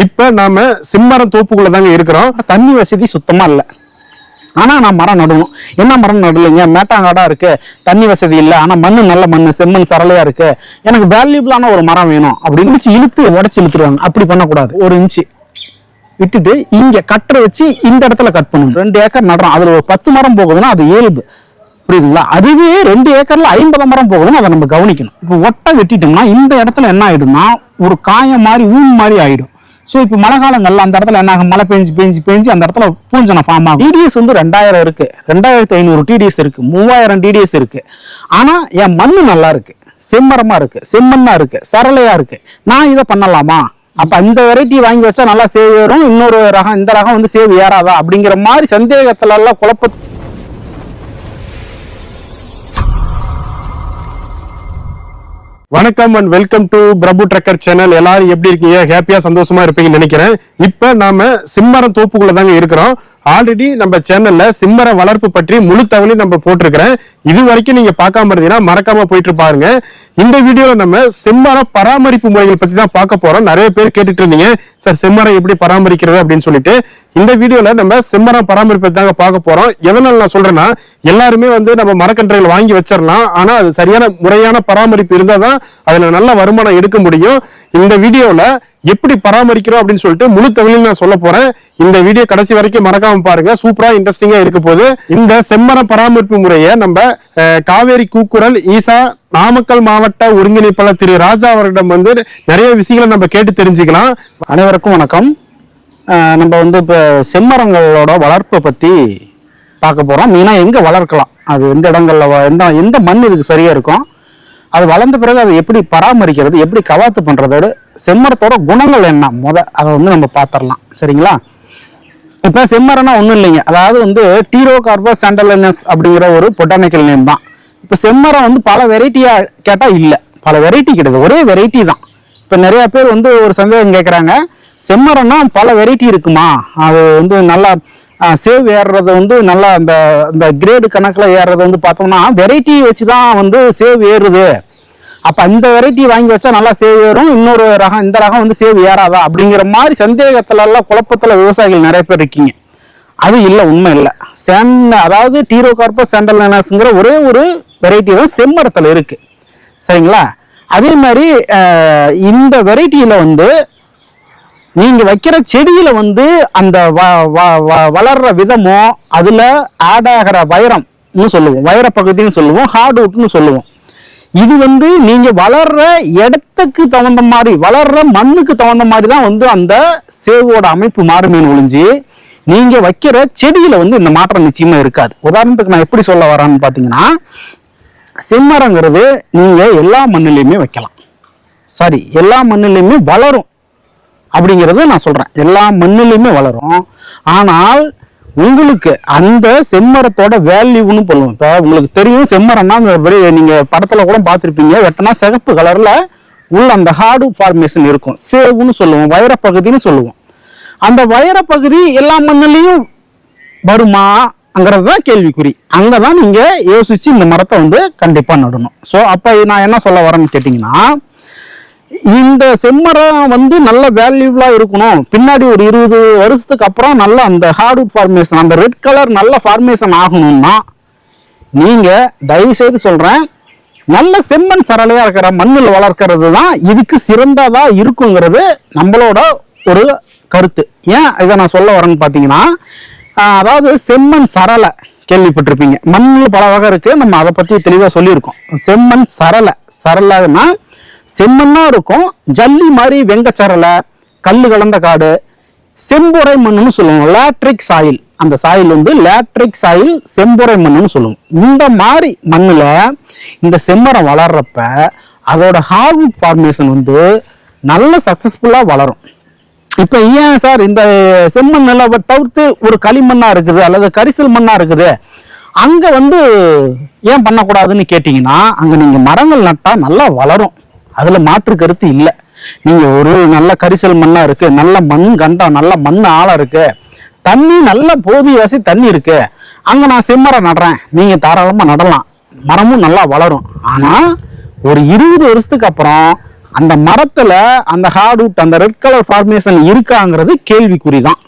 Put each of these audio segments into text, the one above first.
இப்ப நாம சிம்மரம் தோப்புக்குள்ள தாங்க இருக்கிறோம். தண்ணி வசதி சுத்தமா இல்லை. ஆனா நான் மரம் நடணும். என்ன மரம் நடலைங்க? மேட்டாங்காடா இருக்கு. தண்ணி வசதி இல்லை. ஆனா மண்ணு நல்ல மண்ணு செம்மண் சரளையா இருக்கு. எனக்கு வேல்யூபிளான ஒரு மரம் வேணும். அப்படின்னு இழுத்து உடச்சு இழுத்துருவாங்க. அப்படி பண்ணக்கூடாது. ஒரு இன்ச்சு விட்டுட்டு இங்க கட்டரை வச்சு இந்த இடத்துல கட் பண்ணணும். ரெண்டு ஏக்கர் நடுறோம். அதுல ஒரு பத்து மரம் போகுதுன்னா அது இயல்பு. புரியுதுங்களா? அதுவே ரெண்டு ஏக்கர்ல ஐம்பது மரம் போகுதுன்னு அதை நம்ம கவனிக்கணும். இப்போ ஒட்டை வெட்டிட்டோம்னா இந்த இடத்துல என்ன ஆயிடும்னா ஒரு காயம் மாதிரி ஊன் மாதிரி ஆயிடும். ஸோ இப்போ மழை காலங்கள்ல அந்த இடத்துல என்ன ஆகும் மழை பெஞ்சு பெஞ்சு பெஞ்சு அந்த இடத்துல பூஞ்சனம் ஃபார்ம் ஆகும். டிடிஎஸ் வந்து ரெண்டாயிரம் இருக்கு. ரெண்டாயிரத்தி ஐநூறு டிடிஎஸ் இருக்கு. மூவாயிரம் டிடிஎஸ் இருக்கு. ஆனா என் மண் நல்லா இருக்கு. செம்மரமா இருக்கு. செம்மண்ணா இருக்கு. சரளையா இருக்கு. நான் இதை பண்ணலாமா? அப்ப இந்த வெரைட்டி வாங்கி வச்சா நல்லா சேவ் ஏறும் இன்னொரு ரகம் இந்த ரகம் வந்து சேவ் ஏறாதா? அப்படிங்கிற மாதிரி சந்தேகத்துல எல்லாம் குழப்ப வணக்கம் and welcome to Prabhu trucker channel எல்லாரும் எப்படி இருக்கீங்க? ஹாப்பியா சந்தோஷமா இருப்பீங்கன்னு நினைக்கிறேன். இப்ப நாம சிம்மரம் தோப்புக்குள்ள தாங்க இருக்கிறோம். ஆல்ரெடி நம்ம சேனல்ல சிம்மர வளர்ப்பு பற்றி முழு தகவலையும் நம்ம போட்டிருக்கிறேன். இது வரைக்கும் நீங்க பார்க்காம இருந்தீங்கன்னா மறக்காம போயிட்டு பாருங்க. இந்த வீடியோல நம்ம செம்மரம் பராமரிப்பு முறைகள் பத்தி தான் பார்க்க போறோம். நிறைய பேர் கேட்டுட்டு இருந்தீங்க. சார் செம்மரம் எப்படி பராமரிக்கிறது அப்படின்னு சொல்லிட்டு. இந்த வீடியோல நம்ம செம்மரம் பராமரிப்பு தாங்க பார்க்க போறோம். எதனால நான் சொல்றேன்னா எல்லாருமே வந்து நம்ம மரக்கன்றுகள் வாங்கி வச்சிடலாம் ஆனா அது சரியான முறையான பராமரிப்பு இருந்தாதான் தான் அதுல நல்ல வருமானம் எடுக்க முடியும். இந்த வீடியோல எப்படி பராமரிக்கிறோம் அப்படின்னு சொல்லிட்டு முழு தமிழில் நான் சொல்ல போறேன். இந்த வீடியோ கடைசி வரைக்கும் மறக்காம பாருங்க. சூப்பரா இன்ட்ரெஸ்டிங்கா இருக்க போது இந்த செம்மர பராமரிப்பு முறையை நம்ம காவேரி கூக்குரல் ஈசா நாமக்கல் மாவட்ட ஒருங்கிணைப்பாளர் திரு ராஜா அவரிடம் வந்து நிறைய விஷயங்களை நம்ம கேட்டு தெரிஞ்சுக்கலாம். அனைவருக்கும் வணக்கம். நம்ம வந்து இப்போ செம்மரங்களோட வளர்ப்பை பற்றி பார்க்க போகிறோம் மெயினாக எங்கே வளர்க்கலாம்? அது எந்த இடங்கள்ல வ- எந்த எந்த மண் இதுக்கு சரியாக இருக்கும்? அது வளர்ந்த பிறகு அதை எப்படி பராமரிக்கிறது எப்படி கவாத்து பண்ணுறதோட செம்மரத்தோட குணங்கள் என்ன? முத அதை வந்து நம்ம பார்த்துடலாம் சரிங்களா? இப்போ செம்மரம்னா ஒன்றும் இல்லைங்க. அதாவது வந்து டீரோ கார்போ சாண்டலினஸ் அப்படிங்கிற ஒரு பொட்டானிக்கல் நேம் தான். இப்போ செம்மரம் வந்து பல வெரைட்டியா கேட்டால் இல்லை. பல வெரைட்டி கிடையாது. ஒரே வெரைட்டி தான். இப்போ நிறைய பேர் வந்து ஒரு சந்தேகம் கேட்குறாங்க செம்மரம்னா பல வெரைட்டி இருக்குமா? அது வந்து நல்லா சேவ் ஏறுறது வந்து நல்லா அந்த இந்த கிரேடு கணக்கில் ஏறுறது வந்து பார்த்தோம்னா வெரைட்டி வச்சு தான் வந்து சேவ் ஏறுது. அப்போ அந்த வெரைட்டி வாங்கி வச்சா நல்லா சேவ் ஏறும். இன்னொரு ரகம் இந்த ரகம் வந்து சேவ் ஏறாதா? அப்படிங்கிற மாதிரி சந்தேகத்துலலாம் குழப்பத்தில் விவசாயிகள் நிறைய பேர் இருக்கீங்க. அது இல்லை உண்மை இல்லை. சேண்ட் அதாவது டீரோ கார்பஸ் சாண்டல்னஸ்ங்கிற ஒரே ஒரு வெரைட்டி தான் செம்மரத்தில் இருக்குது சரிங்களா? அதே மாதிரி இந்த வெரைட்டியில் வந்து நீங்க வைக்கிற செடியில வந்து அந்த வ- வ- வ- வளர்ற விதமும் அதுல ஆட் ஆகிற வைரம்னு சொல்லுவோம். வைர பகுதின்னு சொல்லுவோம் ஹார்ட்வுட்னு சொல்லுவோம். இது வந்து நீங்க வளர்ற இடத்துக்கு தகுந்த மாதிரி வளர்ற மண்ணுக்கு தகுந்த மாதிரி தான் வந்து அந்த சேவோட அமைப்பு மாறுமே ஒழிஞ்சு நீங்க வைக்கிற செடியில வந்து இந்த மாற்றம் நிச்சயமா இருக்காது. உதாரணத்துக்கு நான் எப்படி சொல்ல வரேன்னு பாத்தீங்கன்னா செம்மரங்கிறது நீங்க எல்லா மண்ணிலையுமே வைக்கலாம். சரி எல்லா மண்ணிலையுமே வளரும். அப்படிங்கிறத நான் சொல்கிறேன் எல்லா மண்ணிலையுமே வளரும். ஆனால் உங்களுக்கு அந்த செம்மரத்தோட வேல்யூன்னு சொல்லுவோம். இப்போ உங்களுக்கு தெரியும் செம்மரம்னா அந்த நீங்கள் படத்தில் கூட பார்த்துருப்பீங்க. வெட்டினா சிகப்பு கலரில் உள்ள அந்த ஹார்டு ஃபார்மேஷன் இருக்கும். சேவுன்னு சொல்லுவோம் வைரப்பகுதின்னு சொல்லுவோம். அந்த வைரப்பகுதி எல்லா மண்ணிலையும் வருமாங்கிறது தான் கேள்விக்குறி. அங்கே தான் நீங்கள் யோசித்து இந்த மரத்தை வந்து கண்டிப்பாக நடணும். ஸோ அப்போ நான் என்ன சொல்ல வரேன்னு கேட்டிங்கன்னா இந்த செம்மரம் வந்து நல்ல வேல்யூபிளா இருக்கணும். பின்னாடி ஒரு இருபது வருஷத்துக்கு அப்புறம் நல்ல அந்த ஹார்ட்வுட் ஃபார்மேஷன் அந்த ரெட் கலர் நல்ல ஃபார்மேஷன் ஆகணும்னா நீங்கள் தயவு செய்து சொல்கிறேன் நல்ல செம்மண் சரளையா இருக்கிற மண்ணில் வளர்க்கறது தான் இதுக்கு சிறந்ததாக இருக்குங்கிறது நம்மளோட ஒரு கருத்து. ஏன் இதை நான் சொல்ல வரேன்னு பார்த்தீங்கன்னா அதாவது செம்மண் சரளை கேள்விப்பட்டிருப்பீங்க. மண்ணில் பல வகை இருக்குது நம்ம அதை பற்றி தெளிவாக சொல்லியிருக்கோம். செம்மண் சரளை. சரளைன்னா செம்மண்ணா இருக்கும். ஜல்லி மாதிரி வெங்கச்சரலை கல் கலந்த காடு செம்புரை மண்ணுன்னு சொல்லுவோம். லேட்ரிக் சாயில் அந்த சாயில் வந்து லேட்ரிக் சாயில் செம்புரை மண்ணுன்னு சொல்லுவோம். இந்த மாதிரி மண்ணில் இந்த செம்மரம் வளர்றப்ப அதோட ஹார்வுட் ஃபார்மேஷன் வந்து நல்ல சக்சஸ்ஃபுல்லாக வளரும். இப்போ ஏன் சார் இந்த செம்மண் தவிர்த்து ஒரு களிமண்ணாக இருக்குது அல்லது கரிசல் மண்ணாக இருக்குது? அங்கே வந்து ஏன் பண்ணக்கூடாதுன்னு கேட்டிங்கன்னா அங்கே நீங்கள் மரங்கள் நட்டால் நல்லா வளரும். அதில் மாற்று கருத்து இல்லை. நீங்கள் ஒரு நல்ல கரிசல் மண்ணாக இருக்கு நல்ல மண் கண்டம் நல்ல மண் ஆழம் இருக்கு தண்ணி நல்ல போதிய வசி தண்ணி இருக்கு. அங்கே நான் செம்மரம் நடுறேன். நீங்கள் தாராளமாக நடலாம். மரமும் நல்லா வளரும். ஆனால் ஒரு இருபது வருஷத்துக்கு அப்புறம் அந்த மரத்தில் அந்த ஹார்ட்வுட் அந்த ரெட் கலர் ஃபார்மேஷன் இருக்காங்கிறது கேள்விக்குறி தான்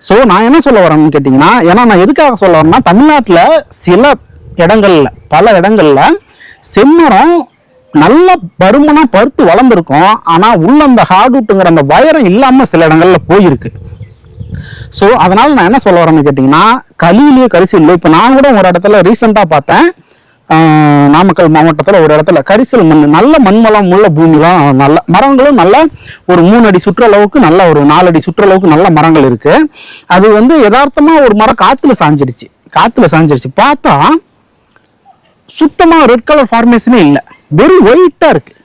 ஸோ நான் என்ன சொல்ல வரேன்னு கேட்டிங்கன்னா ஏன்னா நான் எதுக்காக சொல்ல வரேன்னா தமிழ்நாட்டில் சில இடங்களில் பல இடங்களில் செம்மரம் நல்ல பருமனா பருத்து வளர்ந்துருக்கும். ஆனா உள்ள அந்த ஹார்ட்வுட்டுங்கிற அந்த வயரம் இல்லாம சில இடங்கள்ல போயிருக்கு. ஸோ அதனால நான் என்ன சொல்ல வரேன்னு கேட்டிங்கன்னா களியிலேயே கரிசல் இல்லை. இப்போ நான் கூட ஒரு இடத்துல ரீசெண்டாக பார்த்தேன். நாமக்கல் மாவட்டத்தில் ஒரு இடத்துல கரிசல் மண் நல்ல மண்மலம் உள்ள பூமிலாம் நல்ல மரங்களும் நல்ல ஒரு மூணு அடி சுற்றளவுக்கு நல்ல ஒரு நாலு அடி சுற்றளவுக்கு நல்ல மரங்கள் இருக்கு. அது வந்து யதார்த்தமாக ஒரு மரம் காற்றுல சாஞ்சிடுச்சு காற்றுல சாஞ்சிடுச்சு பார்த்தா சுத்தமாக ரெட் கலர் ஃபார்மேஷனே இல்லை. வெறும் ஒயிட்டாக இருக்குது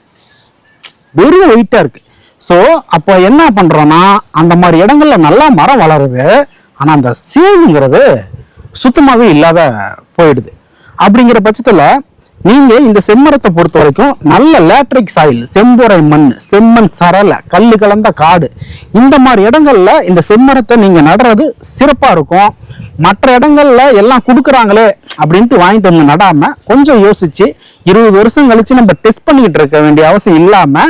வெறும் ஒயிட்டாக இருக்குது ஸோ அப்போ என்ன பண்ணுறோன்னா அந்த மாதிரி இடங்கள்ல நல்லா மரம் வளருது. ஆனால் அந்த சேவுங்கிறது சுத்தமாகவே இல்லாத போயிடுது. அப்படிங்கிற பட்சத்தில் நீங்கள் இந்த செம்மரத்தை பொறுத்த வரைக்கும் நல்ல லேட்ரிக் சாயில் செம்புரை மண் செம்மண் சரலை கல் கலந்த காடு இந்த மாதிரி இடங்கள்ல இந்த செம்மரத்தை நீங்கள் நடுறது சிறப்பாக இருக்கும். மற்ற இடங்கள்ல எல்லாம் கொடுக்குறாங்களே அப்படின்ட்டு வாங்கிட்டு வந்து நடாம கொஞ்சம் யோசிச்சு இருபது வருஷம் கழிச்சு நம்ம டெஸ்ட் பண்ணிக்கிட்டு இருக்க வேண்டிய அவசியம் இல்லாம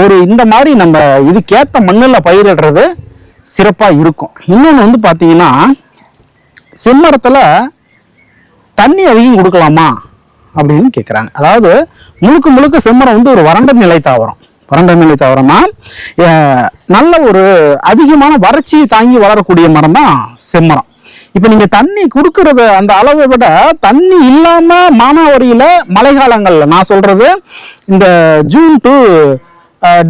ஒரு இந்த மாதிரி நம்ம இதுக்கேத்த மண்ணில் பயிரிடுறது சிறப்பாக இருக்கும். இன்னொன்று வந்து பார்த்தீங்கன்னா செம்மரத்தில் தண்ணி அதிகம் கொடுக்கலாமா அப்படின்னு கேட்குறாங்க அதாவது முழுக்க முழுக்க செம்மரம் வந்து ஒரு வறண்ட நிலை தாவரம். வறண்ட நிலை தாவரம்னா நல்ல ஒரு அதிகமான வறட்சியை தாங்கி வளரக்கூடிய மரம் தான் செம்மரம். இப்போ நீங்கள் தண்ணி கொடுக்கறத அந்த அளவை விட தண்ணி இல்லாமல் மானாவரியில் மழை காலங்களில் நான் சொல்கிறது இந்த ஜூன் டு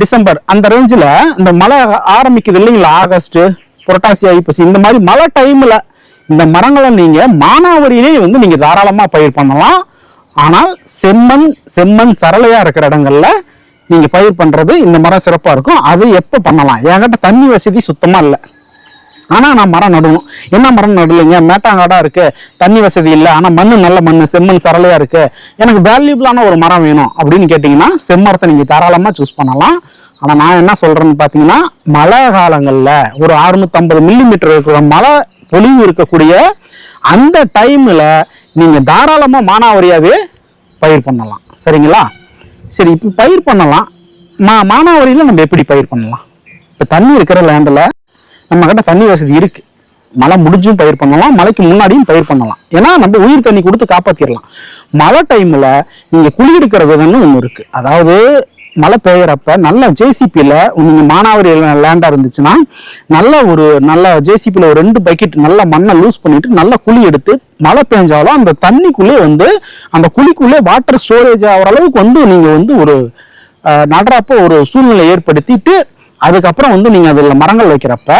டிசம்பர் அந்த ரேஞ்சில் இந்த மழை ஆரம்பிக்குது இல்லைங்களா? ஆகஸ்ட்டு புரட்டாசி ஐப்பசி. இந்த மாதிரி மழை டைமில் இந்த மரங்களை நீங்கள் மானாவரியிலே வந்து நீங்கள் தாராளமாக பயிர் பண்ணலாம். ஆனால் செம்மண் செம்மண் சரளையா இருக்கிற இடங்களில் நீங்கள் பயிர் பண்ணுறது இந்த மரம் சிறப்பாக இருக்கும். அது எப்போ பண்ணலாம்? என்கிட்ட தண்ணி வசதி சுத்தமாக இல்லை. ஆனால் நான் மரம் நடுவோம். என்ன மரம் நடலைங்க மேட்டாங்காடாக இருக்குது தண்ணி வசதி இல்லை. ஆனால் மண் நல்ல மண் செம்மண் சரளையா இருக்குது எனக்கு வேல்யூபிளான ஒரு மரம் வேணும் அப்படின்னு கேட்டிங்கன்னா செம்மரத்தை நீங்கள் தாராளமாக சூஸ் பண்ணலாம். ஆனால் நான் என்ன சொல்கிறேன்னு பார்த்தீங்கன்னா மழை காலங்களில் ஒரு 650 மில்லிமீட்டர் இருக்கிற மழை பொழிவு இருக்கக்கூடிய அந்த டைமில் நீங்கள் தாராளமாக மானாவரியாகவே பயிர் பண்ணலாம். சரிங்களா? சரி இப்போ பயிர் பண்ணலாம். மா மானாவரியில் நம்ம எப்படி பயிர் பண்ணலாம்? இப்போ தண்ணி இருக்கிற லேண்டில் நம்ம கிட்ட தண்ணி வசதி இருக்கு. மழை முடிஞ்சும் பயிர் பண்ணலாம் மழைக்கு முன்னாடியும் பயிர் பண்ணலாம். ஏன்னா நம்ம உயிர் தண்ணி கொடுத்து காப்பாத்திடலாம் மழை டைம்ல நீங்க குழி எடுக்கிற விதம்னு ஒன்று இருக்கு. அதாவது மழை பெய்யறப்ப நல்ல ஜேசிபியில் நீங்கள் மானாவாரி லேண்டா இருந்துச்சுன்னா நல்ல ஒரு நல்ல ஜேசிபியில் ஒரு ரெண்டு பக்கெட் நல்ல மண்ணை லூஸ் பண்ணிட்டு நல்ல குழி எடுத்து மழை பெஞ்சாலும் அந்த தண்ணிக்குள்ளே வந்து அந்த குழிக்குள்ளே வாட்டர் ஸ்டோரேஜ் ஆகிற அளவுக்கு வந்து நீங்க வந்து ஒரு அஹ், நடுறப்போ ஒரு சூழ்நிலை ஏற்படுத்திட்டு அதுக்கப்புறம் வந்து நீங்கள் அதில் மரங்கள் வைக்கிறப்ப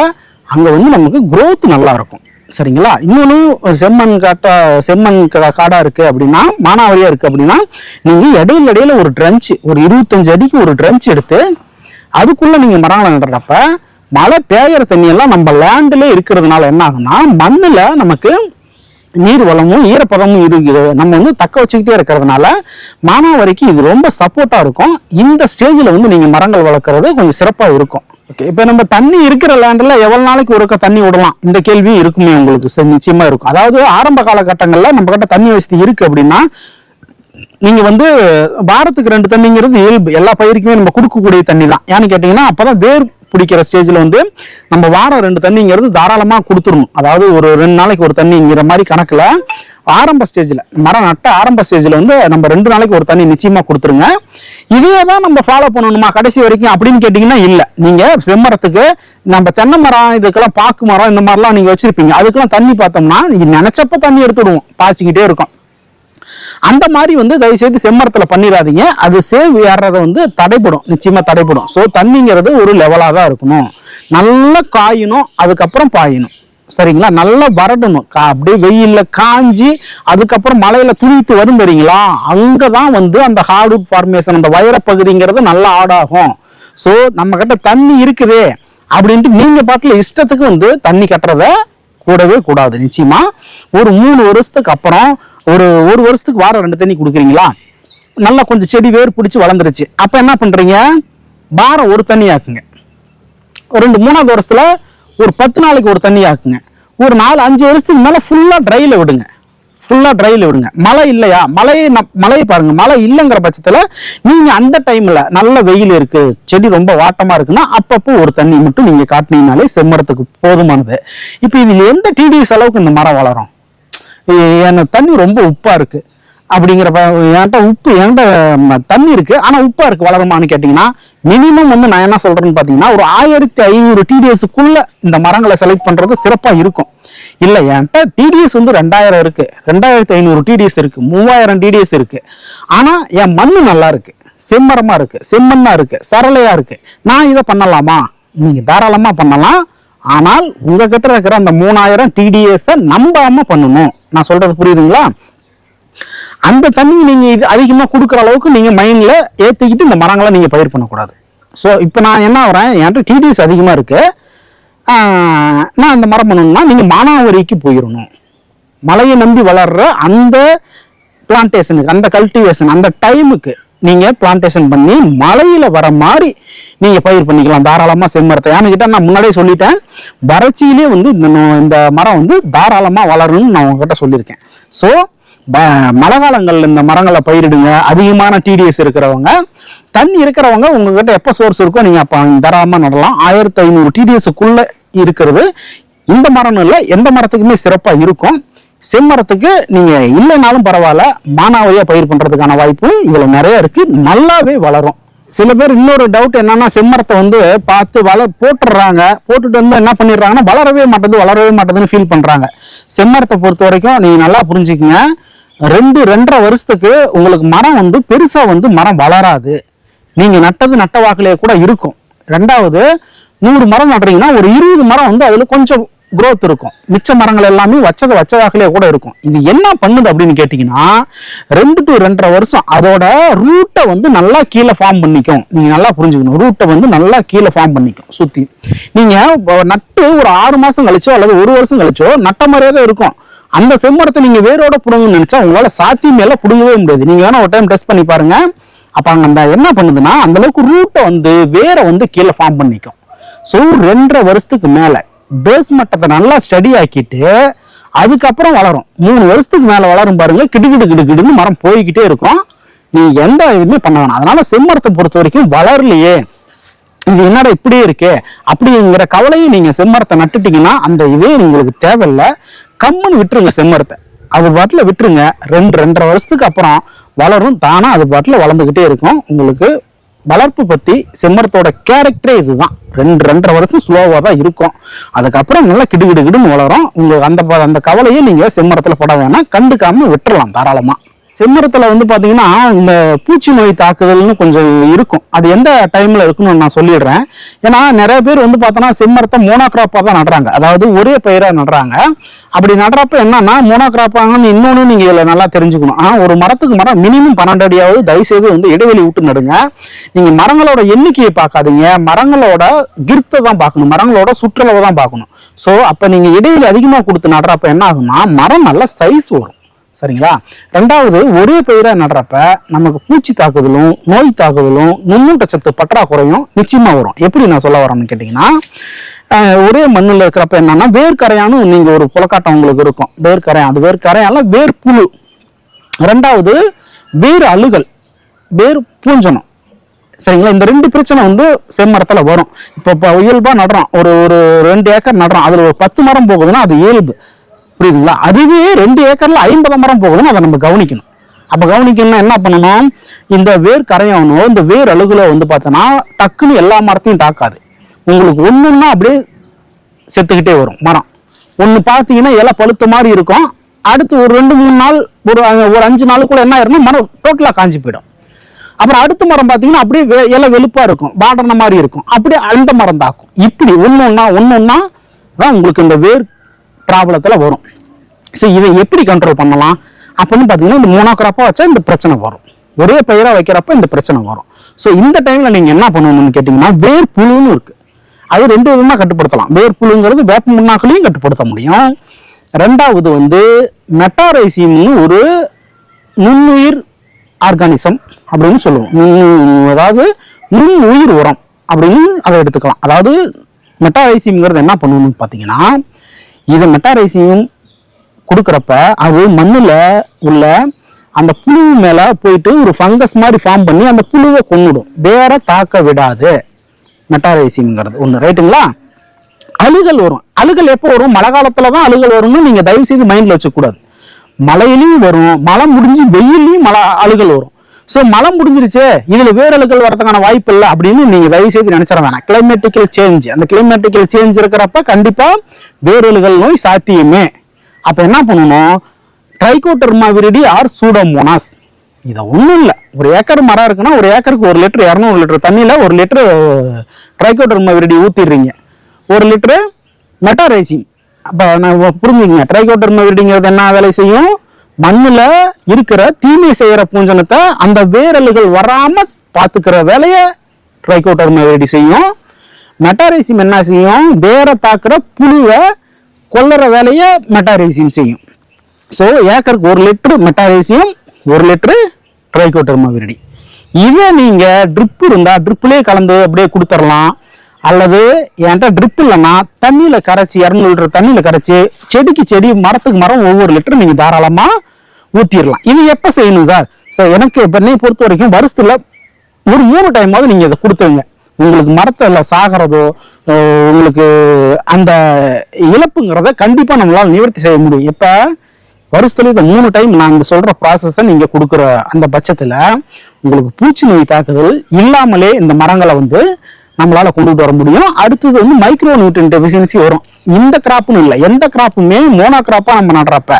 அங்கே வந்து நமக்கு குரோத் நல்லா இருக்கும். சரிங்களா? இன்னொன்று செம்மண் காட்டா செம்மண் காடாக இருக்குது அப்படின்னா மானாவாரியாக இருக்குது அப்படின்னா நீங்கள் இடையில இடையில ஒரு ட்ரன்ச் ஒரு இருபத்தஞ்சு அடிக்கு ஒரு ட்ரென்ச் எடுத்து அதுக்குள்ளே நீங்கள் மரங்களை நடுறப்ப மழை பெய்யற தண்ணியெல்லாம் நம்ம லேண்டில் இருக்கிறதுனால என்ன ஆகும்னா மண்ணில் நமக்கு நீர் வளமும் ஈரப்பதமும் இருக்குது நம்ம வந்து தக்க வச்சுக்கிட்டே இருக்கிறதுனால மானாவரிக்கு இது ரொம்ப சப்போர்ட்டாக இருக்கும். இந்த ஸ்டேஜில் வந்து நீங்கள் மரங்கள் வளர்க்குறது கொஞ்சம் சிறப்பாக இருக்கும். ஓகே இப்போ நம்ம தண்ணி இருக்கிற லேண்டில் எவ்வளோ நாளைக்கு ஒருக்க தண்ணி விடலாம்? இந்த கேள்வி இருக்குமே உங்களுக்கு சரி, நிச்சயமாக இருக்கும். அதாவது ஆரம்ப காலகட்டங்களில் நம்மக்கிட்ட தண்ணி வசதி இருக்குது அப்படின்னா நீங்கள் வந்து வாரத்துக்கு ரெண்டு தண்ணிங்கிறது இயல்பு. எல்லா பயிருக்குமே நம்ம கொடுக்கக்கூடிய தண்ணி தான் ஏன்னு கேட்டிங்கன்னால் அப்போ தான் வேர் பிடிக்கிற ஸ்டேஜில் வந்து நம்ம வாரம் ரெண்டு தண்ணிங்கிறது தாராளமாக கொடுத்துடணும். அதாவது ஒரு ரெண்டு நாளைக்கு ஒரு தண்ணிங்கிற மாதிரி கணக்கில் ஆரம்ப ஸ்டேஜில் மரம் நட்ட ஆரம்ப ஸ்டேஜில் வந்து நம்ம ரெண்டு நாளைக்கு ஒரு தண்ணி நிச்சயமாக கொடுத்துருங்க. இதே தான் நம்ம ஃபாலோ பண்ணணுமா கடைசி வரைக்கும் அப்படின்னு கேட்டிங்கன்னா இல்லை. நீங்கள் செம்மரத்துக்கு நம்ம தென்னை மரம் இதுக்கெல்லாம் பாக்கு மரம் இந்த மாதிரிலாம் நீங்கள் வச்சுருப்பீங்க. அதுக்கெல்லாம் தண்ணி பார்த்தோம்னா நீங்கள் நினச்சப்போ தண்ணி எடுத்துடுவோம். பாய்ச்சிக்கிட்டே இருக்கும். அந்த மாதிரி வந்து தயவு செய்து பண்ணிடாதீங்க. அது சேவ் ஏறுறத வந்து தடைப்படும் நிச்சயமாக தடைப்படும் ஸோ தண்ணிங்கிறது ஒரு லெவலாக தான் இருக்கணும். நல்லா காயணும் அதுக்கப்புறம் பாயணும். சரிங்களா? நல்லா வரடணும். கா அப்படியே வெயில்ல காஞ்சி அதுக்கப்புறம் மலையில் துணித்து வரும் தெரியுங்களா? அங்கே தான் வந்து அந்த ஹார்டு ஃபார்மேஷன் அந்த வைரப்பகுதிங்கிறது நல்லா ஆடாகும். ஸோ நம்மக்கிட்ட தண்ணி இருக்குதே அப்படின்ட்டு நீங்கள் பாட்டில் இஷ்டத்துக்கு வந்து தண்ணி கட்டுறத கூடவே கூடாது. நிச்சயமா? ஒரு மூணு வருஷத்துக்கு அப்புறம் ஒரு ஒரு வருஷத்துக்கு வாரம் ரெண்டு தண்ணி கொடுக்குறீங்களா? நல்லா கொஞ்சம் செடி வேர் பிடிச்சி வளர்ந்துருச்சு. அப்போ என்ன பண்ணுறீங்க வாரம் ஒரு தண்ணி ஆக்குங்க. ஒரு ரெண்டு மூணாவது வருஷத்தில் ஒரு பத்து நாளைக்கு ஒரு தண்ணி ஆக்குங்க. ஒரு நாலு அஞ்சு வருஷத்துக்கு மேலே ஃபுல்லாக ட்ரையில் விடுங்க. ஃபுல்லாக ட்ரையில் விடுங்க. மழை இல்லையா? மழையை ந- மழையை பாருங்கள் மழை இல்லைங்கிற பட்சத்தில் நீங்கள் அந்த டைமில் நல்ல வெயில் இருக்குது செடி ரொம்ப வாட்டமாக இருக்குன்னா அப்பப்போ ஒரு தண்ணி மட்டும் நீங்கள் காட்டினீங்கனாலே செம்மரத்துக்கு போதுமானது. இப்போ இதில் எந்த டிடிஎஸ் அளவுக்கு இந்த மரம் வளரும்? என்ன தண்ணி ரொம்ப உப்பா இருக்கு. அப்படிங்கிற என்கிட்ட உப்பு என்கிட்ட தண்ணி இருக்கு. ஆனா உப்பா இருக்கு வளருமான்னு கேட்டீங்கன்னா மினிமம் வந்து நான் என்ன சொல்றேன்னு பாத்தீங்கன்னா ஒரு ஆயிரத்தி ஐநூறு டிடிஎஸ்க்குள்ள இந்த மரங்களை செலக்ட் பண்றது சிறப்பா இருக்கும். இல்ல என்கிட்ட டிடிஎஸ் வந்து ரெண்டாயிரம் இருக்கு. ரெண்டாயிரத்தி ஐநூறு டிடிஎஸ் இருக்கு. மூவாயிரம் டிடிஎஸ் இருக்கு. ஆனா என் மண்ணு நல்லா இருக்கு. செம்மரமா இருக்கு. செம்மண்ணா இருக்கு. சரளையா இருக்கு. நான் இதை பண்ணலாமா? நீங்க தாராளமா பண்ணலாம். ஆனால் உங்ககிட்ட இருக்கிற அந்த மூணாயிரம் டிடிஎஸ் நம்பாம பண்ணணும். நான் சொல்றது புரியுதுங்களா? அந்த தண்ணி நீங்க இது அதிகமா கொடுக்குற அளவுக்கு நீங்க மைண்ட்ல ஏத்திக்கிட்டு இந்த மரங்களை நீங்க பயிர் பண்ணக்கூடாது. ஸோ இப்போ நான் என்ன வரேன் என்கிட்ட டிடிஎஸ் அதிகமாக இருக்கு. நான் இந்த மரம் பண்ணணும்னா நீங்கள் மானாவரிக்கு போயிடணும் மலையை நம்பி வளர்ற அந்த பிளான்டேஷனுக்கு அந்த கல்டிவேஷன் அந்த டைமுக்கு நீங்க பிளான்டேஷன் பண்ணி மலையில வர மாதிரி நீங்க பயிர் பண்ணிக்கலாம். தாராளமா செம்மரத்தை. ஏன்னு கேட்டா நான் முன்னாடியே சொல்லிட்டேன். வறட்சியிலே வந்து இந்த நோ- இந்த மரம் வந்து தாராளமா வளரணும்னு நான் உங்ககிட்ட சொல்லியிருக்கேன். ஸோ மழை காலங்களில் இந்த மரங்களை பயிரிடுங்க. அதிகமான டிடிஎஸ் இருக்கிறவங்க தண்ணி இருக்கிறவங்க உங்ககிட்ட எப்போ சோர்ஸ் இருக்கோ நீங்கள் அப்போ தாராளமாக நடலாம். ஆயிரத்தி ஐநூறு டிடிஎஸ்க்குள்ளே இருக்கிறது. இந்த மரம் இல்லை எந்த மரத்துக்குமே சிறப்பாக இருக்கும். செம்மரத்துக்கு நீங்க இல்லைனாலும் பரவாயில்ல மானாவரியா பயிர் பண்றதுக்கான வாய்ப்பு இதுல நிறைய இருக்கு. நல்லாவே வளரும். சில பேர் இன்னொரு டவுட் என்னன்னா செம்மரத்தை வந்து பார்த்து வள போட்டுடுறாங்க. போட்டுட்டு வந்து என்ன பண்ணிடுறாங்கன்னா வளரவே மாட்டேது வளரவே மாட்டேதுன்னு ஃபீல் பண்றாங்க. செம்மரத்தை பொறுத்த வரைக்கும் நீங்க நல்லா புரிஞ்சுக்கங்க. ரெண்டு ரெண்டரை வருஷத்துக்கு உங்களுக்கு மரம் வந்து பெருசா வந்து மரம் வளராது. நீங்க நட்டது நட்ட வாக்குலேயே கூட இருக்கும். ரெண்டாவது நூறு மரம் நடுறீங்கன்னா ஒரு இருபது மரம் வந்து அதுல கொஞ்சம் குரோத் இருக்கும். மிச்ச மரங்கள் எல்லாமே வச்சது வச்சதாகலே கூட இருக்கும். இது என்ன பண்ணுது அப்படின்னு கேட்டீங்கன்னா ரெண்டு டு ரெண்டரை வருஷம் அதோட ரூட்டை வந்து நல்லா கீழே ஃபார்ம் பண்ணிக்கும். நீங்கள் நல்லா புரிஞ்சுக்கணும். ரூட்டை வந்து நல்லா கீழே ஃபார்ம் பண்ணிக்கும். சுற்றி நீங்கள் நட்டு ஒரு ஆறு மாதம் கழிச்சோ அல்லது ஒரு வருஷம் கழிச்சோ நட்ட மாதிரியே தான் இருக்கும். அந்த செம்மரத்தை நீங்கள் வேரோட பிடுங்கன்னு நினச்சா உங்களால் சாத்தியம் மேல பிடுங்கவே முடியாது. நீங்கள் வேணால் ஒரு டைம் டெஸ்ட் பண்ணி பாருங்க. அப்போ அங்கே அந்த என்ன பண்ணுதுன்னா அந்தளவுக்கு ரூட்டை வந்து வேரை வந்து கீழே ஃபார்ம் பண்ணிக்கும். ஸோ ரெண்டரை வருஷத்துக்கு மேலே பேஸ் மட்டத்தை நல்லா ஸ்டடி ஆக்கிட்டு அதுக்கப்புறம் வளரும். மூணு வருஷத்துக்கு மேலே வளரும் பாருங்க கிடுகிடு கிடுகிடுன்னு மரம் போய்கிட்டே இருக்கும். நீங்க எந்த இதுவுமே பண்ண வேணாம் அதனால செம்மரத்தை பொறுத்த வரைக்கும் வளரலையே. இது என்னடா இப்படியே இருக்கே? அப்படிங்கிற கவலையும் நீங்க செம்மரத்தை நட்டுட்டீங்கன்னா அந்த இதே உங்களுக்கு தேவையில்ல. கம்முன்னு விட்டுருங்க செம்மரத்தை. அது பாட்டில் விட்டுருங்க. ரெண்டு ரெண்டரை வருஷத்துக்கு அப்புறம் வளரும். தானா அது பாட்டில் வளர்ந்துக்கிட்டே இருக்கும். உங்களுக்கு வளர்ப்பு பத்தி செம்மரத்தோட கேரக்டரே இதுதான். ரெண்டு ரெண்டரை வருஷம் ஸ்லோவா தான் இருக்கும். அதுக்கப்புறம் நல்லா கிடுகிடு கிடுன்னு வளரும். உங்களுக்கு அந்த ப- அந்த கவலையை நீங்க செம்மரத்துல போட வேணாம். கண்டுக்காம விட்டுறலாம் தாராளமா. செம்மரத்தில் வந்து பார்த்தீங்கன்னா இந்த பூச்சி நோய் தாக்குதல்னு கொஞ்சம் இருக்கும். அது எந்த டைமில் இருக்குன்னு நான் சொல்லிடுறேன். ஏன்னா நிறைய பேர் வந்து பார்த்தோன்னா செம்மரத்தை மோனோக்ராப்பாக தான் நடுறாங்க. அதாவது ஒரே பயிராக நடுறாங்க. அப்படி நடுறப்ப என்னன்னா மோனோக்ராப்பாங்கன்னு இன்னொன்று நீங்கள் இதில் நல்லா தெரிஞ்சுக்கணும். ஆனால் ஒரு மரத்துக்கு மரம் மினிமம் பன்னெண்டு அடியாவது தயவு செய்து வந்து இடைவெளி விட்டு நடுங்க. நீங்கள் மரங்களோட எண்ணிக்கையை பார்க்காதீங்க. மரங்களோட கிர்த்தை தான் பார்க்கணும். மரங்களோட சுற்றளவை தான் பார்க்கணும். ஸோ அப்போ நீங்கள் இடைவெளி அதிகமாக கொடுத்து நடுறப்ப என்ன ஆகும்னா மரம் நல்லா சைஸ் வரும். சரிங்களா? ரெண்டாவது ஒரே பயிரா நடுறப்ப நமக்கு பூச்சி தாக்குதலும் நோய் தாக்குதலும் நுண்ணூட்டச்சத்து பற்றாக்குறையும் நிச்சயமா வரும். எப்படி நான் சொல்ல வரேன்னு கேட்டீங்கன்னா ஒரே மண்ணில் இருக்கிறப்ப என்னன்னா வேர்க்கரையானும் நீங்க ஒரு புலக்காட்டம் உங்களுக்கு இருக்கும். வேர்க்கரையான் அது வேர்க்கரையான வேர் புழு ரெண்டாவது வேர் அழுகல் வேர் பூஞ்சனம். சரிங்களா? இந்த ரெண்டு பிரச்சனை வந்து செம்மரத்தில் வரும். இப்போ இப்போ இயல்பா நடுறோம். ஒரு ஒரு ரெண்டு ஏக்கர் நடுறோம். அதில் ஒரு பத்து மரம் போகுதுன்னா அது இயல்பு. புரியுதுங்களா? அதுவே ரெண்டு ஏக்கர்ல ஐம்பது மரம் போகுதுன்னா அதை நம்ம கவனிக்கணும். அப்போ கவனிக்கணும்னா என்ன பண்ணணும்? இந்த வேர் கரையானோ இந்த வேர் அழுகுல வந்து பார்த்தோன்னா டக்குன்னு எல்லா மரத்தையும் தாக்காது. உங்களுக்கு ஒன்றுன்னா அப்படியே செத்துக்கிட்டே வரும் மரம். ஒன்று பார்த்தீங்கன்னா இலை பழுத்த மாதிரி இருக்கும். அடுத்து ஒரு ரெண்டு மூணு நாள் ஒரு ஒரு அஞ்சு நாளுக்குள்ள என்ன ஆயிரும்னா மரம் டோட்டலாக காஞ்சி போயிடும். அப்புறம் அடுத்த மரம் பார்த்தீங்கன்னா அப்படியே வெ- இலை வெளுப்பாக இருக்கும். பாடன மாதிரி இருக்கும். அப்படியே அந்த மரம் தாக்கும். இப்படி ஒன்று ஒன்றா ஒன்று ஒன்றா தான் உங்களுக்கு இந்த வேர் ப்ராப்ளத்தில் வரும். ஸோ இதை எப்படி கண்ட்ரோல் பண்ணலாம்? அப்படின்னு பார்த்தீங்கன்னா இந்த மோனோக்ராப்பாக வச்சா இந்த பிரச்சனை வரும். ஒரே பயிராக வைக்கிறப்ப இந்த பிரச்சனை வரும். ஸோ இந்த டைமில் நீங்கள் என்ன பண்ணணும்னு கேட்டிங்கன்னா வேர் புழுன்னு இருக்குது அது ரெண்டு விதமாக கட்டுப்படுத்தலாம். வேர் புழுங்கிறது வேப்ப முன்னாக்களையும் கட்டுப்படுத்த முடியும். ரெண்டாவது வந்து மெட்டாரைசியம்னு ஒரு நுண்ணுயிர் ஆர்கானிசம் அப்படின்னு சொல்லுவோம். நுண்ணு- அதாவது நுண்ணுயிர் உரம் அப்படின்னு அதை எடுத்துக்கலாம். அதாவது மெட்டாரைசியம்ங்கிறது என்ன பண்ணணும்னு பார்த்தீங்கன்னா இது மெட்டாரைசியம் கொடுக்குறப்ப அது மண்ணில் உள்ள அந்த புழு மேலே போயிட்டு ஒரு ஃபங்கஸ் மாதிரி ஃபார்ம் பண்ணி அந்த புழுவை கொண்டுடும் வேற தாக்க விடாது. மெட்டாரைசிங்கிறது ஒன்று ரைட்டுங்களா? அழுகல் வரும். அழுகல் எப்போ வரும்? மழை காலத்தில் தான் அழுகல் வரும்னு நீங்கள் தயவு செய்து மைண்டில் வச்சுக்கூடாது மழையிலையும் வரும். மழை முடிஞ்சு வெயிலையும் மழை அழுகல் வரும். ஸோ மழை முடிஞ்சிருச்சு இதில் வேரலுக்கள் வரதுக்கான வாய்ப்பு இல்லை அப்படின்னு நீங்கள் தயவு செய்து நினைச்சிட வேணாம். கிளைமேட்டிக்கல் சேஞ்ச் அந்த கிளைமேட்டிக்கல் சேஞ்ச் இருக்கிறப்ப கண்டிப்பாக வேரலுகள் நோய் சாத்தியமே. அப்போ என்ன பண்ணணும்? ட்ரைகோட்டர்மா விரிடி ஆர் சூடோமோனாஸ் இது ஒன்றும் இல்லை. ஒரு ஏக்கர் மரம் இருக்குன்னா ஒரு ஏக்கருக்கு ஒரு லிட்டர் இரநூறு லிட்டர் தண்ணியில் ஒரு லிட்டர் ட்ரைகோட்டர்மா விரிடி ஊற்றிடுறீங்க ஒரு லிட்டரு மெட்டாரைசிங் அப்போ நான் புரிஞ்சுங்க ட்ரைகோட்டர்மா விரிடிங்கிறது என்ன வேலை செய்யும்? மண்ணில் இருக்கிற தீமை செய்கிற பூஞ்சனத்தை அந்த வேரலுகள் வராமல் பார்த்துக்கிற வேலையை ட்ரைகோட்டர்மா விரிடி செய்யும். மெட்டாரைசிம் என்ன செய்யும்? வேரை தாக்குற புழுவை கொல்லற வேலையை மெட்டாரைசியம் செய்யும். ஸோ ஏக்கருக்கு ஒரு லிட்டரு மெட்டாரேசியம் ஒரு லிட்டரு ட்ரைகோட்டர்மா விரிடி. இதை நீங்கள் ட்ரிப் இருந்தால் ட்ரிப்லேயே கலந்து அப்படியே கொடுத்துடலாம் அல்லது என்கிட்ட ட்ரிப் இல்லைன்னா தண்ணியில் கரைச்சி இரநூறு லிட்டர் தண்ணியில் கரைச்சி செடிக்கு செடி மரத்துக்கு மரம் ஒவ்வொரு லிட்டர் நீங்கள் தாராளமாக ஊற்றிடலாம் இது எப்போ செய்யணும் சார்? சார் எனக்கு இப்போ என்னை பொறுத்த வரைக்கும் வருஷத்தில் ஒரு மூணு டைமாவது நீங்கள் இதை கொடுத்துருங்க. உங்களுக்கு மரத்தில் சாகிறதோ உங்களுக்கு அந்த இழப்புங்கிறத கண்டிப்பாக நம்மளால் நிவர்த்தி செய்ய முடியும். இப்போ வருஷத்துல இந்த மூணு டைம் நான் இந்த சொல்ற ப்ராசஸை நீங்க கொடுக்குற அந்த பட்சத்துல உங்களுக்கு பூச்சி நோய் தாக்குதல் இல்லாமலே இந்த மரங்களை வந்து நம்மளால கொண்டுட்டு வர முடியும். அடுத்தது வந்து மைக்ரோ நியூட்ரன் டெபிசியன்சி வரும். இந்த கிராப்னு இல்லை. எந்த கிராப்புமே மோனோ கிராப்பா நம்ம நடுறப்ப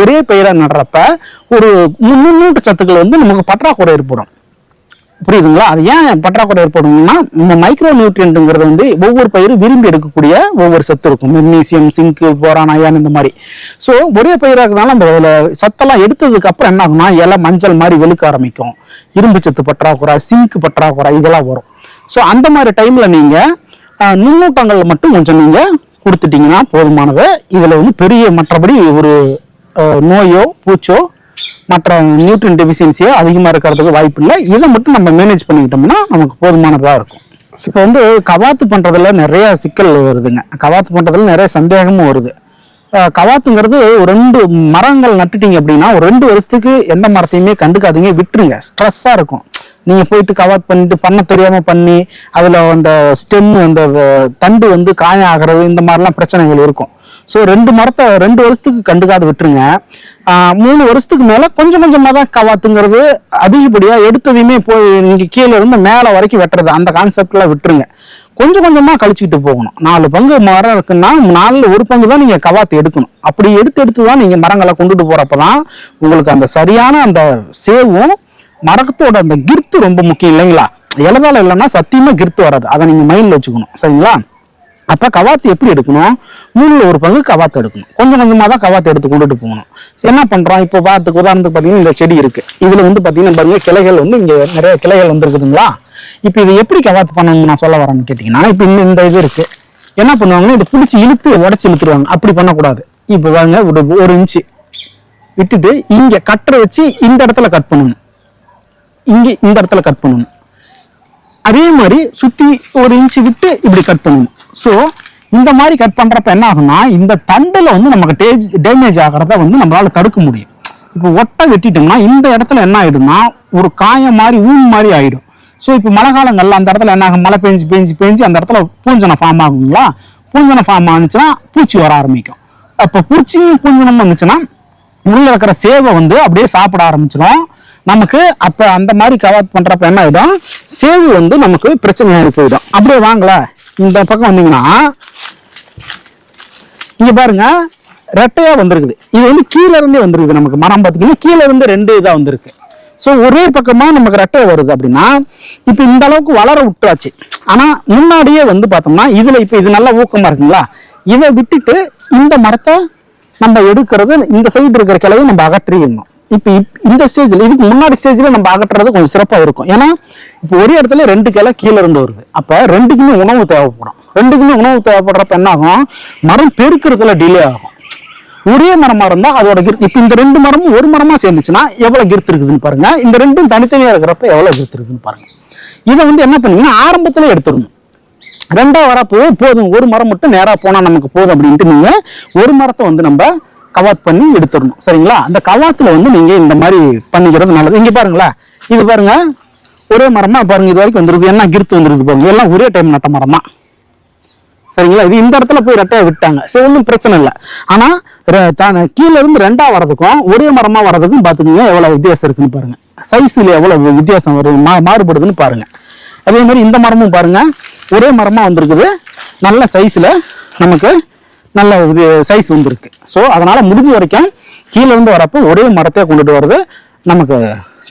ஒரே பயிரை நடுறப்ப ஒரு முன்னூட்டு சத்துக்கள் வந்து நமக்கு பற்றாக்குறை ஏற்படும். புரியுதுங்களா? அது ஏன் பற்றாக்குறை ஏற்படும்னா இந்த மைக்ரோ நியூட்ரியன்ட்டுங்கிறது வந்து ஒவ்வொரு பயிரும் விரும்பி எடுக்கக்கூடிய ஒவ்வொரு சத்து இருக்கும். மெக்னீசியம் சிங்க் போரான் அயான் இந்த மாதிரி. ஸோ ஒரே பயிராக இருக்கிறதுனால அந்த அதில் சத்தெல்லாம் எடுத்ததுக்கு அப்புறம் என்ன ஆகும்னா இலை மஞ்சள் மாதிரி வெளுக்க ஆரம்பிக்கும். இரும்பு சத்து பற்றாக்குறை சிங்க் பற்றாக்குறை இதெல்லாம் வரும். ஸோ அந்த மாதிரி டைமில் நீங்கள் நுண்ணூட்டங்கள் மட்டும் கொஞ்சம் நீங்கள் கொடுத்துட்டிங்கன்னா போதுமானது. இதில் வந்து பெரிய மற்றபடி ஒரு நோயோ பூச்சோ மற்ற நியூட்ரன் டெபிசியன்சியோ அதிகமாக இருக்கிறதுக்கு வாய்ப்பு இல்லை. இதை மட்டும் நம்ம மேனேஜ் பண்ணிக்கிட்டோம்னா நமக்கு போதுமானதாக இருக்கும். இப்போ வந்து கவாத்து பண்ணுறதுல நிறைய சிக்கல் வருதுங்க. கவாத்து பண்ணுறதுல நிறைய சந்தேகமும் வருது. கவாத்துங்கிறது ஒரு ரெண்டு மரங்கள் நட்டுட்டீங்க அப்படின்னா ஒரு ரெண்டு வருஷத்துக்கு எந்த மரத்தையுமே கண்டுக்காதீங்க. விட்டுருங்க. ஸ்ட்ரெஸ்ஸாக இருக்கும். நீங்கள் போயிட்டு கவாத் பண்ணிட்டு பண்ண தெரியாமல் பண்ணி அதில் அந்த ஸ்டெம் அந்த தண்டு வந்து காயம் ஆகிறது இந்த மாதிரிலாம் பிரச்சனைகள் இருக்கும். ஸோ ரெண்டு மரத்தை ரெண்டு வருஷத்துக்கு கண்டுக்காத விட்டுருங்க. மூணு வருஷத்துக்கு மேல கொஞ்சம் கொஞ்சமா தான் கவாத்துங்கிறது அதிகப்படியா எடுத்ததையுமே போய் நீங்க கீழே இருந்து மேல வரைக்கும் வெட்டுறது. அந்த கான்செப்ட்ல விட்டுருங்க. கொஞ்சம் கொஞ்சமா கழிச்சுக்கிட்டு போகணும். நாலு பங்கு மரம் இருக்குன்னா நாலுல ஒரு பங்கு தான் நீங்க கவாத்து எடுக்கணும். அப்படி எடுத்து எடுத்து தான் நீங்க மரங்களை கொண்டுட்டு போறப்பதான் உங்களுக்கு அந்த சரியான அந்த சேவும் மரத்தோட அந்த கிர்த்து ரொம்ப முக்கியம் இல்லைங்களா? இலதால இல்லைன்னா சத்தியமா கிர்த்து வராது. அதை நீங்க மைண்ட்ல வச்சுக்கணும். சரிங்களா? அப்போ கவாத்து எப்படி எடுக்கணும்? மூணில் ஒரு பங்கு கவாத்து எடுக்கணும். கொஞ்சம் கொஞ்சமாக தான் கவாத்து எடுத்து கொண்டுட்டு போகணும். என்ன பண்ணுறோம் இப்போ பார்த்துக்கு உதாரணத்துக்கு பார்த்தீங்கன்னா இந்த செடி இருக்குது இதில் வந்து பார்த்தீங்கன்னா பாருங்க கிளைகள் வந்து இங்கே நிறைய கிளைகள் வந்துருக்குதுங்களா இப்போ இதை எப்படி கவாத்து பண்ணணும்னு நான் சொல்ல வரேன்னு கேட்டிங்கன்னா இப்போ இந்த இந்த இது இருக்குது என்ன பண்ணுவாங்கன்னா இதை பிடிச்சி இழுத்து உடச்சி இழுத்துருவாங்க. அப்படி பண்ணக்கூடாது. இப்போ வாங்க ஒரு ஒரு இன்ச்சு விட்டுட்டு இங்கே கட்டரை வச்சு இந்த இடத்துல கட் பண்ணணும். இங்கே இந்த இடத்துல கட் பண்ணணும். அதே மாதிரி சுற்றி ஒரு இன்ச்சு விட்டு இப்படி கட் பண்ணணும். ஸோ இந்த மாதிரி கட் பண்றப்ப என்ன ஆகும்னா இந்த தண்டுல வந்து நமக்கு டேஜ் டேமேஜ் ஆகிறத வந்து நம்மளால தடுக்க முடியும். இப்போ ஒட்டை வெட்டிட்டோம்னா இந்த இடத்துல என்ன ஆயிடும்னா ஒரு காயம் மாதிரி ஊன் மாதிரி ஆயிடும். ஸோ இப்போ மழை காலங்களில் அந்த இடத்துல என்ன ஆகும்? மழை பெஞ்சு பெஞ்சு பெஞ்சு அந்த இடத்துல பூஞ்சனை ஃபார்ம் ஆகுங்களா பூஞ்சனை ஃபார்ம் ஆனிச்சுன்னா பூச்சி வர ஆரம்பிக்கும். அப்போ பூச்சியும் பூஞ்சனம் வந்துச்சுன்னா உள்ள இருக்கிற சேவை வந்து அப்படியே சாப்பிட ஆரம்பிச்சிடும் நமக்கு அப்போ அந்த மாதிரி கவாத் பண்ணுறப்ப என்ன ஆகிடும் சேவு வந்து நமக்கு பிரச்சனையாக போயிடும். அப்படியே வாங்களேன். இந்த பக்கம் வந்தீங்கன்னா இங்க பாருங்க ரெட்டையா வந்திருக்குது. இது வந்து கீழே இருந்தே வந்திருக்குது நமக்கு மரம் பார்த்தீங்கன்னா கீழே இருந்து ரெண்டு இதா வந்திருக்கு. ஸோ ஒரே பக்கமா நமக்கு ரெட்டை வருது அப்படின்னா இப்போ இந்த அளவுக்கு வளர விட்டாச்சு. ஆனா முன்னாடியே வந்து பார்த்தோம்னா இதுல இப்போ இது நல்லா ஊக்கமா இருக்குங்களா? இதை விட்டுட்டு இந்த மரத்தை நம்ம எடுக்கிறது இந்த சைடு இருக்கிற கிளையை நம்ம அகற்றிடணும். இப்போ இப்- இந்த ஸ்டேஜில் இதுக்கு முன்னாடி ஸ்டேஜில் நம்ம அகற்றுறது கொஞ்சம் சிறப்பாக இருக்கும். ஏன்னா இப்போ ஒரு இடத்துல ரெண்டு கிளை கீழே இருந்து வருது. அப்போ ரெண்டுக்குமே உணவு தேவைப்படும். ரெண்டுக்குமே உணவு தேவைப்படுறப்ப என்ன ஆகும்? மரம் பெருக்கிறதுல டிலே ஆகும். ஒரே மரமாக இருந்தால் அதோட கிருத் இப்போ இந்த ரெண்டு மரமும் ஒரு மரமாக சேர்ந்துச்சுன்னா எவ்வளோ கிர்த்து இருக்குதுன்னு பாருங்க. இந்த ரெண்டும் தனித்தனியாக இருக்கிறப்ப எவ்வளோ கிர்த்து இருக்குதுன்னு பாருங்க. இதை வந்து என்ன பண்ணீங்கன்னா ஆரம்பத்தில் எடுத்துடணும். ரெண்டாவது வரப்போ போதும். ஒரு மரம் மட்டும் நேராக போனால் நமக்கு போதும் அப்படின்ட்டு நீங்கள் ஒரு மரத்தை வந்து நம்ம கவாத் பண்ணி எடுத்துடணும். சரிங்களா? அந்த கவாத்தில் வந்து நீங்கள் இந்த மாதிரி பண்ணிக்கிறது நல்லது. இங்கே பாருங்களேன். இது பாருங்க. ஒரே மரமா பாருங்க. இது வரைக்கும் வந்துருது என்ன கிருத்து வந்துருது பாருங்க. எல்லாம் ஒரே டைம் நட்ட மரமாக சரிங்களா? இது இந்த இடத்துல போய் ரெட்டையா விட்டாங்க. சரி ஒன்றும் பிரச்சனை இல்லை. ஆனால் ர- தான- இருந்து ரெண்டாக வர்றதுக்கும் ஒரே மரமாக வர்றதுக்கும் பாத்துக்கோங்க எவ்வளோ வித்தியாசம் இருக்குன்னு பாருங்க. சைஸில் எவ்வளோ வித்தியாசம் வரும் மா மாறுபடுதுன்னு பாருங்க. அதே மாதிரி இந்த மரமும் பாருங்க. ஒரே மரமாக வந்திருக்குது. நல்ல சைஸில் நமக்கு நல்ல சைஸ் வந்திருக்கு. ஸோ அதனால முடிஞ்ச வரைக்கும் கீழ இருந்து வரப்போ ஒரே மரத்தையே கொண்டுட்டு வர்றது நமக்கு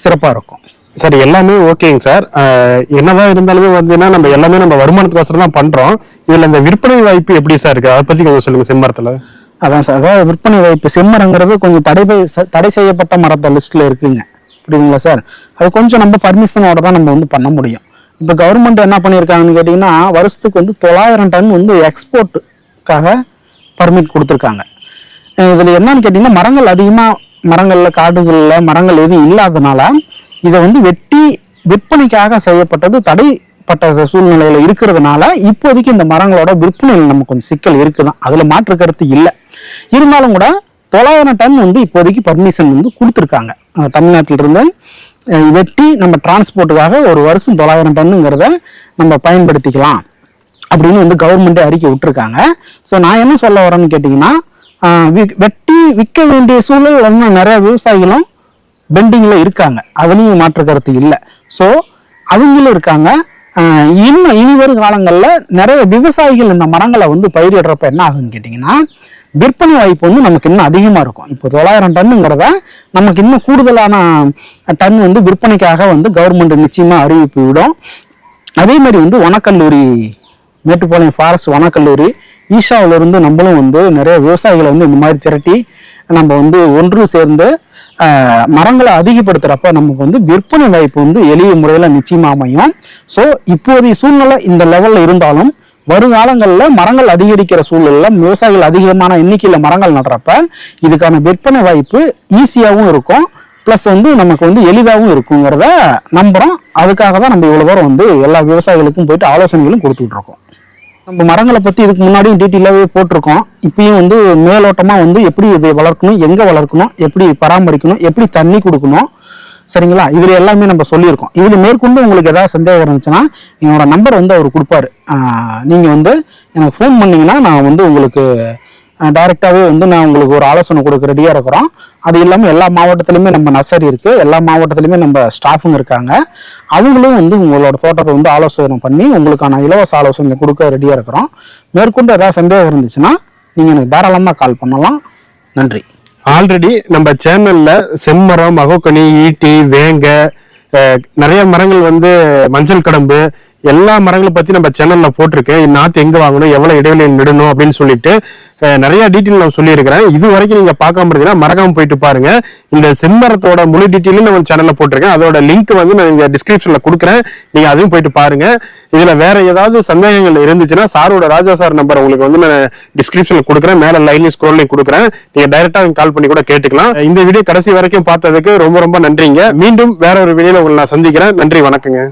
சிறப்பா இருக்கும். சார் எல்லாமே ஓகேங்க சார் என்னதான் இருந்தாலுமே வந்துன்னா நம்ம எல்லாமே நம்ம வருமானத்துக்கோசரம் தான் பண்றோம். இதுல இந்த விற்பனை வாய்ப்பு எப்படி சார் இருக்கு? அதை பத்தி கொஞ்சம் சொல்லுங்க செம்மரத்துல. அதான் சார் அதாவது விற்பனை வாய்ப்பு செம்மரங்கிறது கொஞ்சம் தடை தடை செய்யப்பட்ட மரத்த லிஸ்ட்ல இருக்குங்க. புரியுதுங்களா சார் அது கொஞ்சம் நம்ம பர்மிஷனோட தான் நம்ம வந்து பண்ண முடியும். இப்போ கவர்மெண்ட் என்ன பண்ணியிருக்காங்கன்னு கேட்டிங்கன்னா வருஷத்துக்கு வந்து தொள்ளாயிரம் டன் வந்து எக்ஸ்போர்ட்டுக்காக பர்மிட் கொடுத்துருக்காங்க. இதில் என்னன்னு கேட்டிங்கன்னா மரங்கள் அதிகமாக மரங்களில் காடுகளில் மரங்கள் எதுவும் இல்லாதனால இதை வந்து வெட்டி விற்பனைக்காக செய்யப்பட்டது தடைப்பட்ட சூழ்நிலையில் இருக்கிறதுனால இப்போதைக்கு இந்த மரங்களோட விற்பனையில் நமக்கு கொஞ்சம் சிக்கல் இருக்குதான். அதில் மாற்று கருத்து இல்லை. இருந்தாலும் கூட தொள்ளாயிரம் டன் வந்து இப்போதைக்கு பர்மிஷன் வந்து கொடுத்துருக்காங்க. தமிழ்நாட்டிலிருந்து வெட்டி நம்ம டிரான்ஸ்போர்ட்டுக்காக ஒரு வருஷம் தொள்ளாயிரம் டன்னுங்கிறத நம்ம பயன்படுத்திக்கலாம். அப்படின்னு வந்து கவர்மெண்ட்டே அறிக்கை விட்டுருக்காங்க. ஸோ நான் என்ன சொல்ல வரேன்னு கேட்டிங்கன்னா வி- வெட்டி விற்க வேண்டிய சூழல் வந்து நிறைய விவசாயிகளும் பெண்டிங்கில் இருக்காங்க. அதுலேயும் மாற்று கருத்து இல்லை. ஸோ அவங்களும் இருக்காங்க. இன்னும் இனி வரும் காலங்களில் நிறைய விவசாயிகள் இந்த மரங்களை வந்து பயிரிடுறப்ப என்ன ஆகுன்னு கேட்டிங்கன்னா விற்பனை வாய்ப்பு வந்து நமக்கு இன்னும் அதிகமாக இருக்கும். இப்போ தொள்ளாயிரம் டன்னுங்கிறத நமக்கு இன்னும் கூடுதலான டன் வந்து விற்பனைக்காக வந்து கவர்மெண்ட் நிச்சயமாக அறிவிப்பு விடும். அதே மாதிரி வந்து வனக்கல்லூரி மேட்டுப்பாளையம் ஃபாரஸ்ட் வனக்கல்லூரி. ஈஷாவிலிருந்து நம்மளும் வந்து நிறைய விவசாயிகளை வந்து இந்த மாதிரி திரட்டி நம்ம வந்து ஒன்று சேர்ந்து மரங்களை அதிகப்படுத்துகிறப்ப நமக்கு வந்து விற்பனை வாய்ப்பு வந்து எளிய முறையில் நிச்சயமாக அமையும். ஸோ இப்போதைய சூழ்நிலை இந்த லெவலில் இருந்தாலும் வருங்காலங்களில் மரங்கள் அதிகரிக்கிற சூழலில் விவசாயிகள் அதிகமான எண்ணிக்கையில் மரங்கள் நடுறப்ப இதுக்கான விற்பனை வாய்ப்பு ஈஸியாகவும் இருக்கும். ப்ளஸ் வந்து நமக்கு வந்து எளிதாகவும் இருக்குங்கிறத நம்புகிறோம் அதுக்காக தான் நம்ம இவ்வளோ தூரம் வந்து எல்லா விவசாயிகளுக்கும் போயிட்டு ஆலோசனைகளும் கொடுத்துட்ருக்கோம் நம்ம மரங்களை பற்றி இதுக்கு முன்னாடியும் டீட்டெயிலாகவே போட்டிருக்கோம். இப்பயும் வந்து மேலோட்டமாக வந்து எப்படி இதை வளர்க்கணும் எங்கே வளர்க்கணும் எப்படி பராமரிக்கணும் எப்படி தண்ணி கொடுக்கணும். சரிங்களா? இதில் எல்லாமே நம்ம சொல்லியிருக்கோம். இதில் மேற்கொண்டு உங்களுக்கு ஏதாவது சந்தேகம் இருந்துச்சுன்னா என்னோட நம்பர் வந்து அவர் கொடுப்பாரு. நீங்கள் வந்து எனக்கு ஃபோன் பண்ணீங்கன்னா நான் வந்து உங்களுக்கு டைரெக்டாகவே வந்து நான் உங்களுக்கு ஒரு ஆலோசனை கொடுக்க ரெடியாக இருக்கிறோம். அது இல்லாமல் எல்லா மாவட்டத்திலுமே நம்ம நர்சரி இருக்குது எல்லா மாவட்டத்திலுமே நம்ம ஸ்டாஃபுங்க இருக்காங்க. அவங்களும் வந்து உங்களோட தோட்டத்தை வந்து ஆலோசனை பண்ணி உங்களுக்கான இலவச ஆலோசனை கொடுக்க ரெடியாக இருக்கிறோம். மேற்கொண்டு ஏதாவது சந்தேகம் இருந்துச்சுன்னா நீங்கள் எனக்கு தாராளமாக கால் பண்ணலாம். நன்றி. ஆல்ரெடி நம்ம சேனல்ல செம்மரம் மகோக்கனி ஈட்டி வேங்க நிறைய மரங்கள் வந்து மஞ்சள் கடம்பு எல்லா மரங்களை பத்தி நம்ம சேனல்ல போட்டிருக்கேன். நாத்து எங்க வாங்கணும் எவ்வளவு இடைவெளி நடணும் அப்படின்னு சொல்லிட்டு நிறைய டீட்டெயில் நான் சொல்லியிருக்கிறேன். இது வரைக்கும் நீங்க பார்க்காம இருந்தீங்கன்னா மறக்காம போயிட்டு பாருங்க. இந்த செம்மரத்தோட முழு டீட்டெயிலும் நம்ம சேனல்ல போட்டிருக்கேன். அதோட லிங்க் வந்து நான் இங்கே டிஸ்கிரிப்ஷன்ல கொடுக்குறேன். நீங்க அதையும் போயிட்டு பாருங்க. இதுல வேற ஏதாவது சந்தேகங்கள் இருந்துச்சுன்னா சாரோட ராஜா சார் நம்பர் உங்களுக்கு வந்து நான் டிஸ்கிரிப்ஷன்ல கொடுக்குறேன். மேல லைன்ல ஸ்க்ரோல்லையும் கொடுக்குறேன். நீங்க டைரக்டா கால் பண்ணி கூட கேட்டுக்கலாம். இந்த வீடியோ கடைசி வரைக்கும் பார்த்ததுக்கு ரொம்ப ரொம்ப நன்றிங்க. மீண்டும் வேற ஒரு வீடியோல உங்களை நான் சந்திக்கிறேன். நன்றி வணக்கங்க.